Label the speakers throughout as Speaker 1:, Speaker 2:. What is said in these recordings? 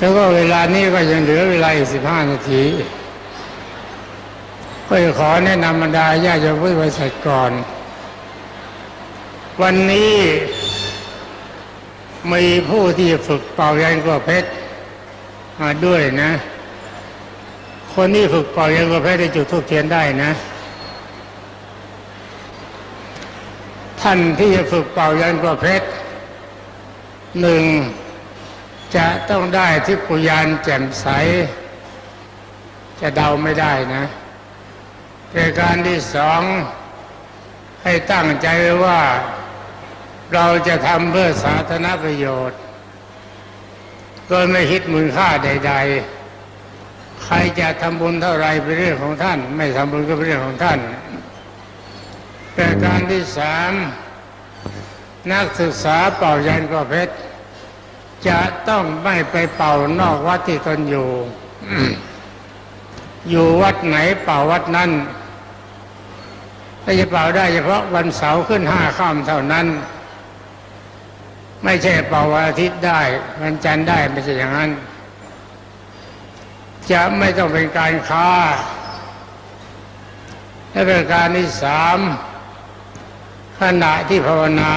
Speaker 1: แล้วก็เวลานี้ก็ยังเหลือเวลาอีกสิบห้านาที ก็ขอแนะนำบรรดาญาติโยมพุทธบริษัทก่อน วันนี้มีผู้ที่ฝึกเป่ายันกระเพชรมาด้วยนะ คนที่ฝึกเป่ายันกระเพชรได้จุดทูบเทียนได้นะ ท่านที่จะฝึกเป่ายันกระเพชรหนึ่ง จะต้องได้ที่ปุยานแจ่มใส จะเดาไม่ได้นะแต่การที่สอง ให้ตั้งใจไว้ว่าเราจะทำเพื่อสาธารณประโยชน์โดยไม่คิดมูลค่าใด ๆ ใครจะทำบุญเท่าไรเป็นเรื่องของท่าน ไม่ทำบุญก็เป็นเรื่องของท่านแต่การที่สามนักศึกษาเป่ายันกระเพชร จะต้องไม่ไปเป่านอกวัดที่ตนอยู่ อยู่วัดไหนเป่าวัดนั้นถ้าจะเป่าได้เฉพาะวันเสาร์ขึ้นห้าค่ำเท่านั้น ไม่ใช่เป่าวันอาทิตย์ได้วันจันทร์ได้ไม่ใช่อย่างนั้น จะไม่ต้องเป็นการค้าและเป็นการที่สามขณะที่ภาวนา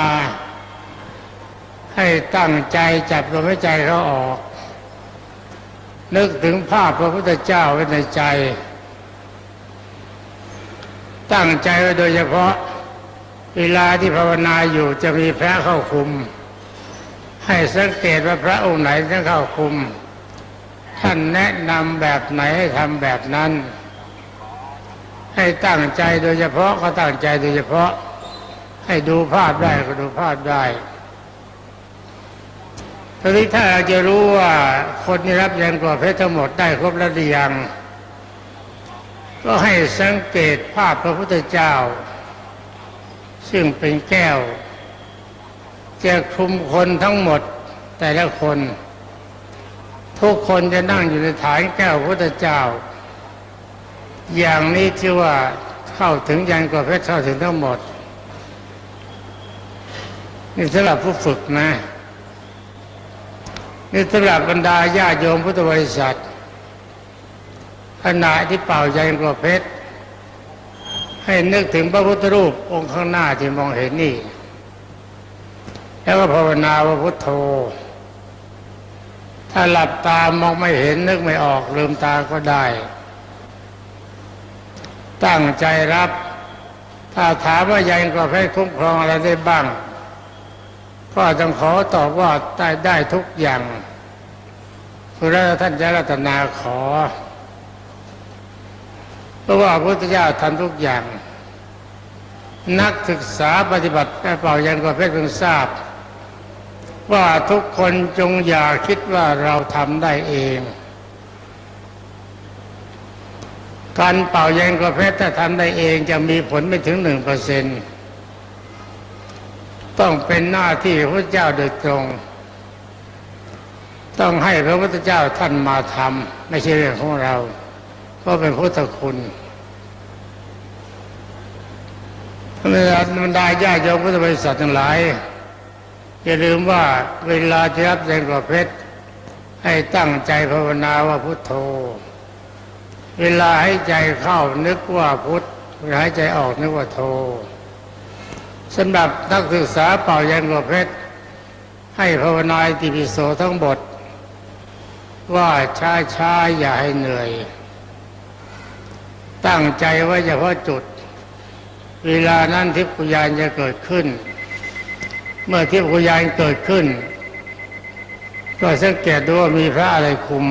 Speaker 1: ให้ตั้งใจจับลมหายใจเขาออก นึกถึงภาพพระพุทธเจ้าไว้ในใจ ตั้งใจไว้โดยเฉพาะ เวลาที่ภาวนาอยู่จะมีพระเข้าคุม ให้สังเกตว่าพระองค์ไหนท่านเข้าคุม ท่านแนะนำแบบไหนให้ทำแบบนั้น ให้ตั้งใจโดยเฉพาะก็ตั้งใจโดยเฉพาะ ให้ดูภาพได้ก็ดูภาพได้ ทีนี้ถ้าเราจะรู้ว่าคนที่รับยันกว่าเพชรทั้งหมดได้ครบแล้วหรือยัง ก็ให้สังเกตภาพพระพุทธเจ้า ซึ่งเป็นแก้วจะคลุมคนทั้งหมดแต่ละคน ทุกคนจะนั่งอยู่ในฐานแก้วพระพุทธเจ้า อย่างนี้ที่ว่าเข้าถึงยันกว่าเพชรเข้าถึงทั้งหมด นี่สำหรับผู้ฝึกนะ นี่สำหรับบรรดาญาโยมพุทธบริษัทขณะที่เป่ายันกว่าเพชรให้นึกถึงพระพุทธรูปองค์ข้างหน้าที่มองเห็นนี่ แล้วก็ภาวนาว่าพุทโธ ถ้าหลับตามองไม่เห็นนึกไม่ออกลืมตาก็ได้ ตั้งใจรับ ถ้าถามว่ายันกว่าเพชรคุ้มครองอะไรได้บ้าง ก็ต้องขอตอบว่าได้ได้ทุกอย่างคือแล้วท่านจะรัตนาขอ เพราะว่าพระพุทธเจ้าทำทุกอย่าง นักศึกษาปฏิบัติแม่เป่ายันกว่าเพชรเพิ่งทราบ ว่าทุกคนจงอย่าคิดว่าเราทำได้เอง การเป่ายันกว่าเพชรถ้าทำได้เองจะมีผลไม่ถึงหนึ่งเปอร์เซ็นต์ ต้องเป็นหน้าที่พระเจ้าโดยตรง ต้องให้พระพุทธเจ้าท่านมาทำไม่ใช่เรื่องของเรา เพราะเป็นพุทธคุณเวลาบรรดาญาโยมพุทธบริษัททั้งหลายอย่าลืมว่าเวลาจะรับแรงกว่าเพชรให้ตั้งใจภาวนาว่าพุทโธ เวลาให้ใจเข้านึกว่าพุทธเวลาให้ใจออกนึกว่าโธ สำหรับนักศึกษาเป่ายันกว่าเพชรให้ภาวนาติปิโสทั้งหมดว่าช้าช้าอย่าให้เหนื่อย ตั้งใจไว้เฉพาะจุด เวลานั้นทิพยานจะเกิดขึ้น เมื่อทิพยานเกิดขึ้น ก็สังเกตดูว่ามีพระอะไรคุม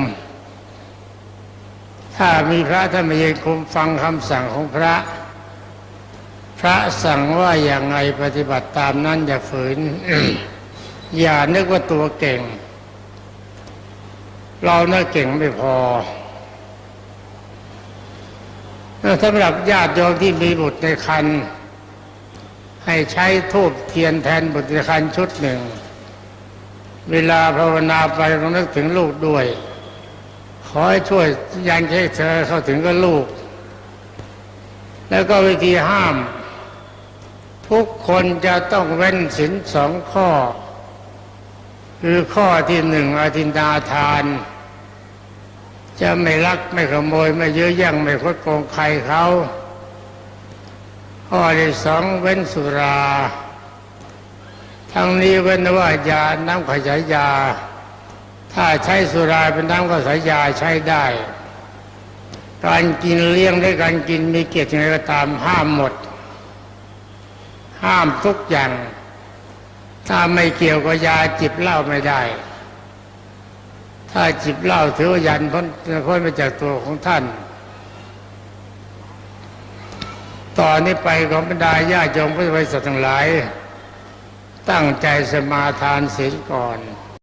Speaker 1: ถ้ามีพระท่านมายืนคุมฟังคำสั่งของพระ พระสั่งว่าอย่างไงปฏิบัติตามนั้นอย่าฝืน อย่านึกว่าตัวเก่ง เราน่าเก่งไม่พอสำหรับญาติโยมที่มีบุตรในคันให้ใช้ทูบเทียนแทนบุตรในคันชุดหนึ่ง เวลาภาวนาไปต้องนึกถึงลูกด้วย ขอให้ช่วยยันให้เธอเข้าถึงกับลูก แล้วก็วิธีห้าม ทุกคนจะต้องเว้นศีลสองข้อ คือข้อที่หนึ่งอธินดาทาน จะไม่ลักไม่ขโมย ไม่เยื้อแย่งไม่คดโกงใครเขา ข้อที่สองเว้นสุรา ทั้งนี้เว้นว่ายาน้ำขยายยา ถ้าใช้สุราเป็นน้ำขยายยาใช้ได้ การกินเลี้ยงด้วยการกินมีเกียรติยังไงก็ตามห้ามหมด ห้ามทุกอย่าง ถ้าไม่เกี่ยวกับยาจิบเหล้าไม่ได้ ถ้าจิบเหล้าถือว่ายันพ้นพ้นมาจากตัวของท่านต่อนนี้ไปของบรรดาญาติโยมพุทธบริษัททั้งหลาย ตั้งใจสมาทานศีลก่อน